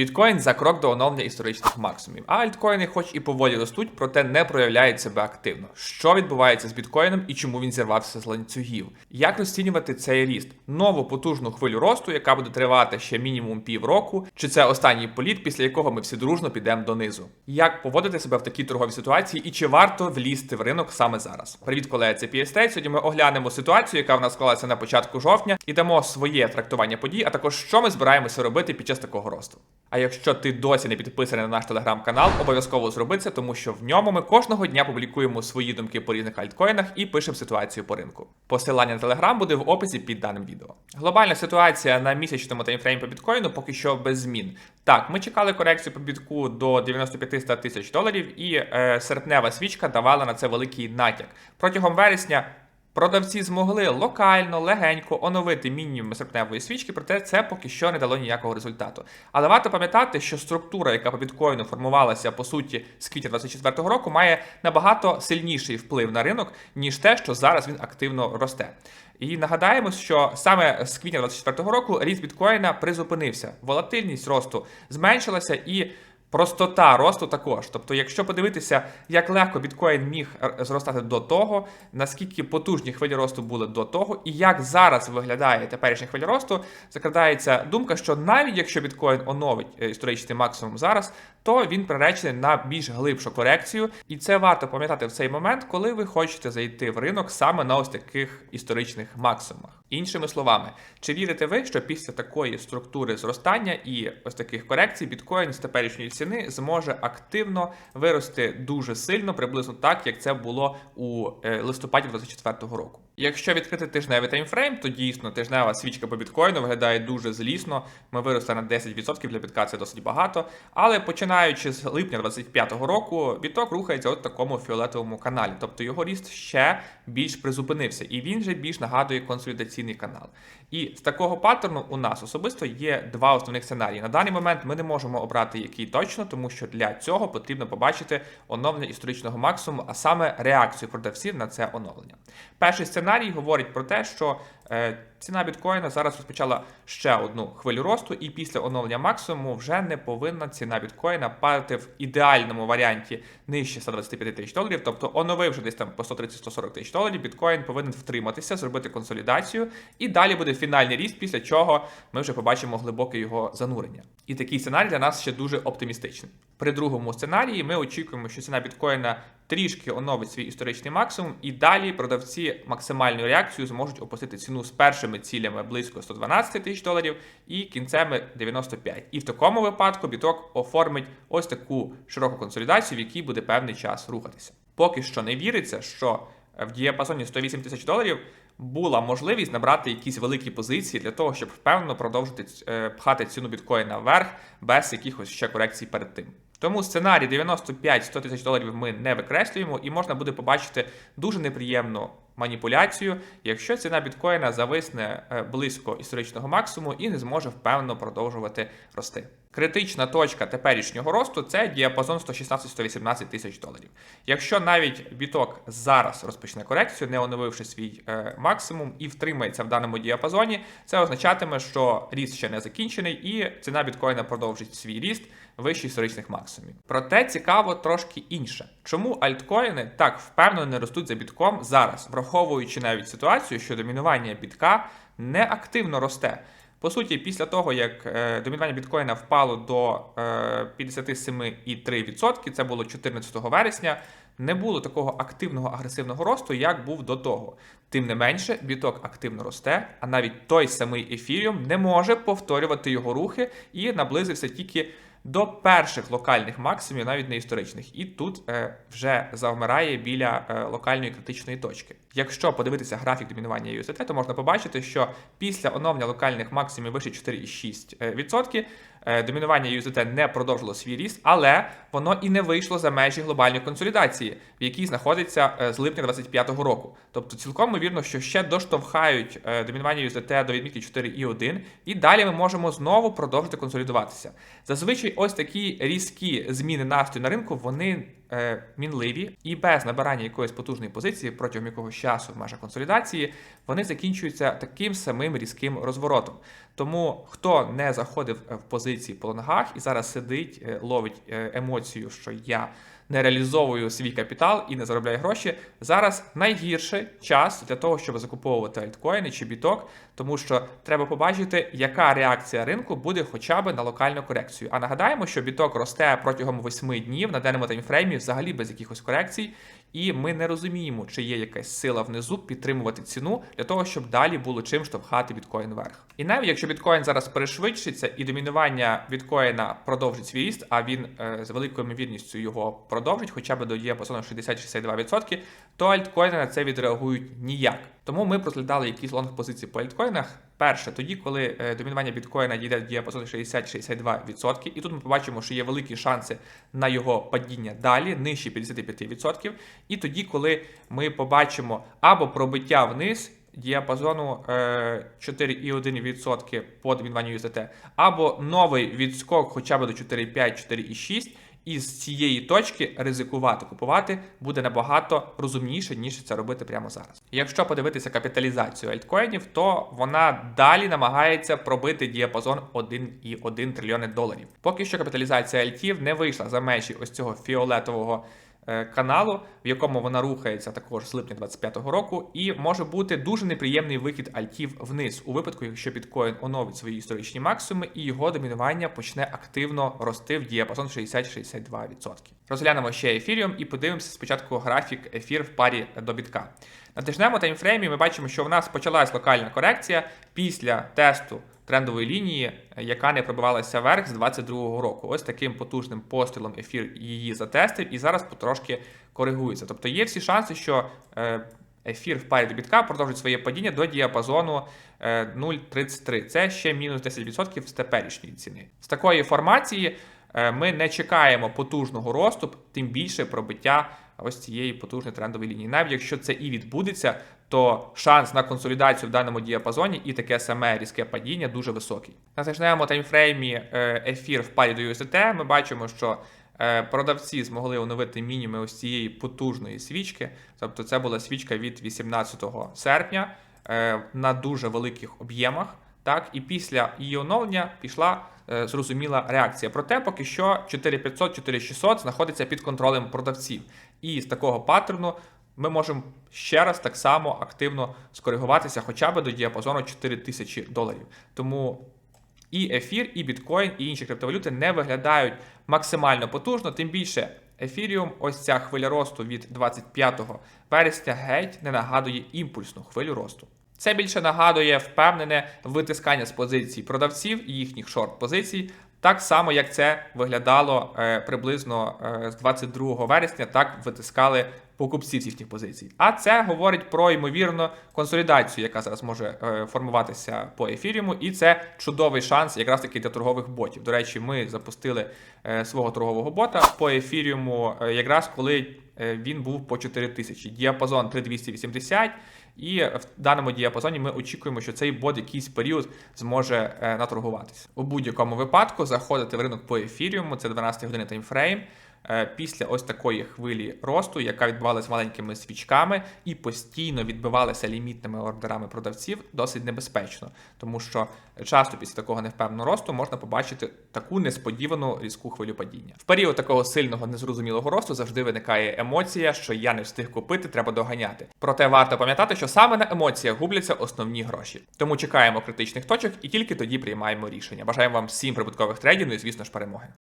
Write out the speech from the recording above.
Біткоін за крок до оновлення історичних максимумів. А альткоїни, хоч і поволі ростуть, проте не проявляють себе активно. Що відбувається з біткоїном і чому він зірвався з ланцюгів? Як розцінювати цей ріст? Нову потужну хвилю росту, яка буде тривати ще мінімум півроку, чи це останній політ, після якого ми всі дружно підемо донизу? Як поводити себе в такій торговій ситуації і чи варто влізти в ринок саме зараз? Привіт, колеги, це PST. Сьогодні ми оглянемо ситуацію, яка в нас склалася на початку жовтня, і дамо своє трактування подій, а також що ми збираємося робити під час такого росту. А якщо ти досі не підписаний на наш телеграм-канал, обов'язково зроби це, тому що в ньому ми кожного дня публікуємо свої думки по різних альткоїнах і пишемо ситуацію по ринку. Посилання на телеграм буде в описі під даним відео. Глобальна ситуація на місячному таймфреймі по біткоїну поки що без змін. Так, ми чекали корекцію по бітку до 95-100 тисяч доларів, і е, серпнева свічка давала на це великий натяк. Протягом вересня Продавці змогли локально, легенько оновити мінімум серпневої свічки, проте це поки що не дало ніякого результату. Але варто пам'ятати, що структура, яка по біткоїну формувалася по суті з квітня 2024 року, має набагато сильніший вплив на ринок, ніж те, що зараз він активно росте. І нагадаємо, що саме з квітня 2024 року ріст біткоїна призупинився. Волатильність росту зменшилася і. Простота росту також. Тобто, якщо подивитися, як легко біткоін міг зростати до того, наскільки потужні хвилі росту були до того, і як зараз виглядає теперішня хвиля росту, закрадається думка, що навіть якщо біткоін оновить е, історичний максимум зараз, то він приречений на більш глибшу корекцію, і це варто пам'ятати в цей момент, коли ви хочете зайти в ринок саме на ось таких історичних максимумах. Іншими словами, чи вірите ви, що після такої структури зростання і ось таких корекцій біткоін з теперішньої ціни зможе активно вирости дуже сильно, приблизно так, як це було у е, листопаді 2024 року? Якщо відкрити тижневий таймфрейм, то дійсно тижнева свічка по біткоїну виглядає дуже злісно. Ми виросли на 10% для бітка це досить багато. Але починаючи з липня 2025 року, біток рухається от такому фіолетовому каналі, тобто його ріст ще більш призупинився, і він же більш нагадує консолідаційний канал. І з такого паттерну у нас особисто є два основних сценарії. На даний момент ми не можемо обрати який точно, тому що для цього потрібно побачити оновлення історичного максимуму, а саме реакцію продавців на це оновлення. Перший сценарій говорить про те, що ціна біткоїна зараз розпочала ще одну хвилю росту, і після оновлення максимуму вже не повинна ціна біткоїна падати в ідеальному варіанті нижче 125 тисяч доларів. Тобто, оновивши десь там по 130-140 тисяч доларів, біткоін повинен втриматися, зробити консолідацію, і далі буде фінальний ріст, після чого ми вже побачимо глибоке його занурення. І такий сценарій для нас ще дуже оптимістичний. При другому сценарії ми очікуємо, що ціна біткоїна трішки оновить свій історичний максимум, і далі продавці максимальною реакцією зможуть опустити ціну з першими цілями близько 112 тисяч доларів і кінцями 95. І в такому випадку біток оформить ось таку широку консолідацію, в якій буде певний час рухатися. Поки що не віриться, що в діапазоні 108 тисяч доларів. Була можливість набрати якісь великі позиції для того, щоб впевнено продовжити е, пхати ціну біткоїна вверх без якихось ще корекцій перед тим. Тому сценарій 95-100 тисяч доларів ми не викреслюємо, і можна буде побачити дуже неприємну маніпуляцію, якщо ціна біткоїна зависне е, близько історичного максимуму і не зможе впевнено продовжувати рости. Критична точка теперішнього росту це діапазон 116-118 тисяч доларів. Якщо навіть біток зараз розпочне корекцію, не оновивши свій е, максимум і втримається в даному діапазоні, це означатиме, що ріст ще не закінчений, і ціна біткоїна продовжить свій ріст вище історичних максимумів. Проте цікаво трошки інше. Чому альткоїни так впевнено не ростуть за бітком зараз, враховуючи навіть ситуацію, що домінування бітка не активно росте. По суті, після того, як е, домінування біткоїна впало до е, 57,3%, це було 14 вересня, не було такого активного агресивного росту, як був до того. Тим не менше, біток активно росте, а навіть той самий ефіріум не може повторювати його рухи і наблизився тільки до перших локальних максимумів, навіть не історичних, і тут е, вже завмирає біля е, локальної критичної точки. Якщо подивитися графік домінування USDT, то можна побачити, що після оновлення локальних максимумів вище 4,6%, е, домінування USDT не продовжило свій ріст, але воно і не вийшло за межі глобальної консолідації, в якій знаходиться е, з липня 2025 року. Тобто, цілком ймовірно, що ще доштовхають е, домінування USDT до відмітки 4,1, і далі ми можемо знову продовжити консолідуватися. Зазвичай, ось такі різкі зміни настрою на ринку, вони е, мінливі і без набирання якоїсь потужної позиції протягом якогось часу в межах консолідації, вони закінчуються таким самим різким розворотом. Тому хто не заходив е, в позиції по лонгах і зараз сидить, е, ловить е, емоцію, що я не реалізовую свій капітал і не заробляю гроші. Зараз найгірший час для того, щоб закуповувати альткоїни чи біток, тому що треба побачити, яка реакція ринку буде хоча б на локальну корекцію. А нагадаємо, що біток росте протягом 8 днів на денному таймфреймі, взагалі без якихось корекцій. І ми не розуміємо, чи є якась сила внизу підтримувати ціну для того, щоб далі було чим штовхати біткоін вверх. І навіть якщо біткоін зараз перешвидшиться і домінування біткоїна продовжить свій ріст, а він е, з великою ймовірністю його продовжить, хоча б до є 60-62%, то альткоїни на це відреагують ніяк. Тому ми розглядали якісь лонг позиції по альткоїнах. Перше, тоді, коли е, домінування біткоїна дійде до діапазону 60-62%, і тут ми побачимо, що є великі шанси на його падіння далі, нижче 55%. І тоді, коли ми побачимо або пробиття вниз діапазону е, 4,1% по домінуванню USDT, або новий відскок хоча б до 4,5-4,6%, і з цієї точки ризикувати купувати буде набагато розумніше, ніж це робити прямо зараз. Якщо подивитися капіталізацію альткоїнів, то вона далі намагається пробити діапазон 1,1 трильйони доларів. Поки що капіталізація альтів не вийшла за межі ось цього фіолетового каналу, в якому вона рухається також з липня 25-го року, і може бути дуже неприємний вихід альтів вниз у випадку, якщо біткоін оновить свої історичні максимуми і його домінування почне активно рости в діапазон 60-62%. Розглянемо ще ефіріум і подивимося спочатку графік ефір в парі до бітка. На тижневому таймфреймі ми бачимо, що в нас почалась локальна корекція після тесту трендової лінії, яка не пробивалася вверх з 22-го року. Ось таким потужним пострілом ефір її затестив і зараз потрошки коригується. Тобто є всі шанси, що е, ефір в парі до бітка продовжить своє падіння до діапазону е, 0,33. Це ще мінус 10% з теперішньої ціни. З такої формації е, ми не чекаємо потужного росту, тим більше пробиття ось цієї потужної трендової лінії. Навіть якщо це і відбудеться, то шанс на консолідацію в даному діапазоні і таке саме різке падіння дуже високий. На тижневому таймфреймі е, ефір в парі до USDT ми бачимо, що е, продавці змогли оновити мінімуми ось цієї потужної свічки. Тобто це була свічка від 18 серпня е, на дуже великих об'ємах. Так, і після її оновлення пішла е, зрозуміла реакція. Проте поки що 4500-4600 знаходиться під контролем продавців. І з такого паттерну ми можемо ще раз так само активно скоригуватися хоча б до діапазону 4000 доларів. Тому і ефір, і біткоін, і інші криптовалюти не виглядають максимально потужно, тим більше. Ефіріум, ось ця хвиля росту від 25 вересня геть не нагадує імпульсну хвилю росту. Це більше нагадує впевнене витискання з позицій продавців і їхніх шорт-позицій, так само як це виглядало е, приблизно е, з 22 вересня, так витискали покупців з їхніх позицій. А це говорить про ймовірну консолідацію, яка зараз може е, формуватися по ефіріуму, і це чудовий шанс якраз таки для торгових ботів. До речі, ми запустили свого торгового бота по ефіріуму, якраз коли він був по 4000. Діапазон 3280. І в даному діапазоні ми очікуємо, що цей бот якийсь період зможе е, наторгуватися. У будь-якому випадку заходити в ринок по ефіріуму, це 12 години таймфрейм. Е, Після ось такої хвилі росту, яка відбувалася маленькими свічками і постійно відбивалася лімітними ордерами продавців, досить небезпечно, тому що часто після такого невпевненого росту можна побачити таку несподівану різку хвилю падіння. В період такого сильного незрозумілого росту завжди виникає емоція, що я не встиг купити, треба доганяти. Проте варто пам'ятати, що саме на емоціях губляться основні гроші. Тому чекаємо критичних точок і тільки тоді приймаємо рішення. Бажаємо вам всім прибуткових трейдів, ну і звісно ж перемоги.